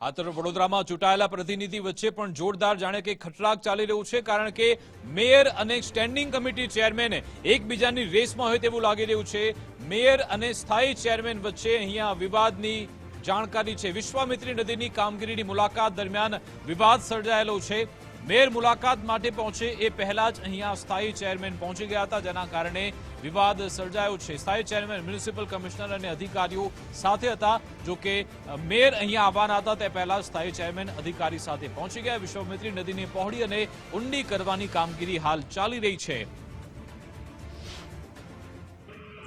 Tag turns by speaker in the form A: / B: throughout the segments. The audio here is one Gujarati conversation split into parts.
A: આ વડોદરામાં ચૂંટાયેલા પ્રતિનિધિ વચ્ચે પણ જોરદાર જાણે કે ખટરાક ચાલી રહ્યું છે, કારણ કે મેયર અને સ્ટેન્ડિંગ કમિટી ચેરમેને એકબીજાની રેસમાં હોય તેવું લાગી રહ્યું છે. મેયર અને સ્થાયી ચેરમેન વચ્ચે અહીંયા વિવાદની જાણકારી છે. વિશ્વામિત્રી નદીની કામગીરીની મુલાકાત દરમિયાન વિવાદ સર્જાયેલો છે. મેયર મુલાકાત માટે પહોંચે એ પહેલા જ અહીંયા સ્થાયી ચેરમેન પહોંચી ગયા હતા, જેના કારણે વિવાદ સર્જાયો છે. સ્થાયી ચેરમેન, મ્યુનિસિપલ કમિશનર અને અધિકારીઓ સાથે હતા, જો કે મેયર અહીંયા આવવાના હતા, તે પહેલા સ્થાયી ચેરમેન અધિકારી સાથે પહોંચી ગયા. વિશ્વમિત્રી નદીની પહોળી અને ઊંડી કરવાની કામગીરી હાલ ચાલી રહી છે.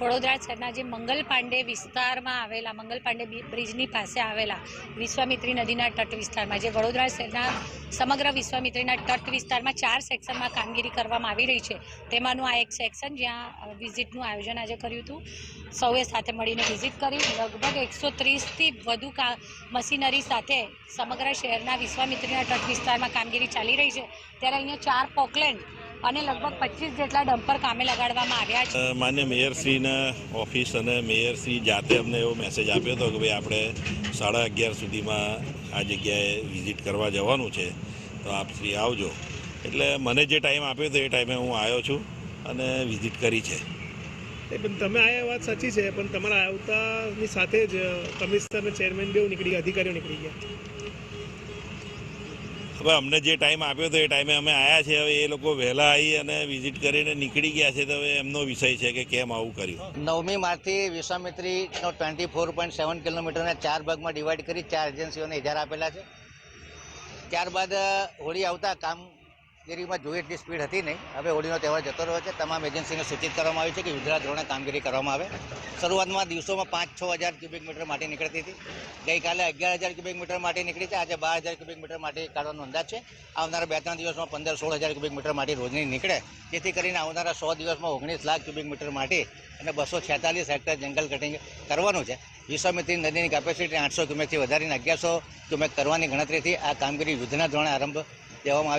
B: વડોદરા શહેરના જે મંગલ પાંડે વિસ્તારમાં આવેલા, મંગલ પાંડે બ્રિજની પાસે આવેલા વિશ્વામિત્રી નદીના તટ વિસ્તારમાં, જે વડોદરા શહેરના સમગ્ર વિશ્વામિત્રીના તટ વિસ્તારમાં ચાર સેક્શનમાં કામગીરી કરવામાં આવી રહી છે. તેમાંનું આ એક સેક્શન જ્યાં વિઝિટનું આયોજન આજે કર્યું હતું. સૌએ સાથે મળીને વિઝિટ કરી. લગભગ એકસો ત્રીસથી વધુ કા, મશીનરી સાથે સમગ્ર શહેરના વિશ્વામિત્રીના તટ વિસ્તારમાં કામગીરી ચાલી રહી છે. ત્યારે અહીંયા ચાર પોકલેન્ડ અને લગભગ પચીસ જેટલા ડમ્પર કામે લગાડવામાં આવ્યા છે.
C: માન્ય મેયરશ્રીના ઓફિસ અને મેયરશ્રી જાતે અમને એવો મેસેજ આપ્યો હતો કે ભાઈ આપણે સાડા અગિયાર સુધીમાં આ જગ્યાએ વિઝિટ કરવા જવાનું છે. તો આપ શ્રી આવજો. એટલે મને જે ટાઈમ આપ્યો હતો એ ટાઈમે હું આવ્યો છું અને વિઝિટ કરી છે.
D: એ પણ તમે આ વાત સાચી છે પણ તમારા આવતાની સાથે જ કમિશનર ચેરમેન બેવ નીકળી ગયા અધિકારીઓ નીકળી ગયા.
C: હવે અમને જે ટાઈમ આપ્યો હતો એ ટાઈમે અમે આવ્યા છે. હવે એ લોકો વહેલા આવી અને વિઝિટ કરીને નીકળી ગયા છે. તો હવે એમનો વિષય છે કે કેમ આવું કર્યું.
E: નવમી માર્ચથી વિશ્વામિત્રીનો ટ્વેન્ટી ફોર પોઈન્ટ સેવન કિલોમીટરને ચાર ભાગમાં ડિવાઈડ કરી ચાર એજન્સીઓને ઇજાર આપેલા છે. ત્યારબાદ હોળી આવતા કામગીરીમાં જોઈએ એટલી સ્પીડ હતી નહીં. હવે હોળીનો તહેવાર જતો રહ્યો છે. તમામ એજન્સીને સૂચિત કરવામાં આવ્યું છે કે યુદ્ધના ધોરણે કામગીરી કરવામાં આવે. શરૂઆતમાં દિવસોમાં પાંચ છ હજાર ક્યુબિક મીટર માટી નીકળતી હતી. ગઈકાલે અગિયાર હજાર ક્યુબિક મીટર માટી નીકળી છે. આજે બાર હજાર ક્યુબિક મીટર માટી કાઢવાનો અંદાજ છે. આવનારા બે ત્રણ દિવસમાં પંદર સોળ હજાર ક્યુબિક મીટર માટી રોજની નીકળે. જેથી કરીને આવનારા સો દિવસમાં ઓગણીસ લાખ ક્યુબિક મીટર માટી અને બસો છેતાલીસ હેક્ટર જંગલ કટિંગ કરવાનું છે. વિશ્વામિત્રી નદીની કેપેસિટી આઠસો ક્યુમેકથી વધારીને અગિયારસો ક્યુમેક કરવાની ગણતરીથી આ કામગીરી યુદ્ધના ધોરણે આરંભ દેવામાં આવી છે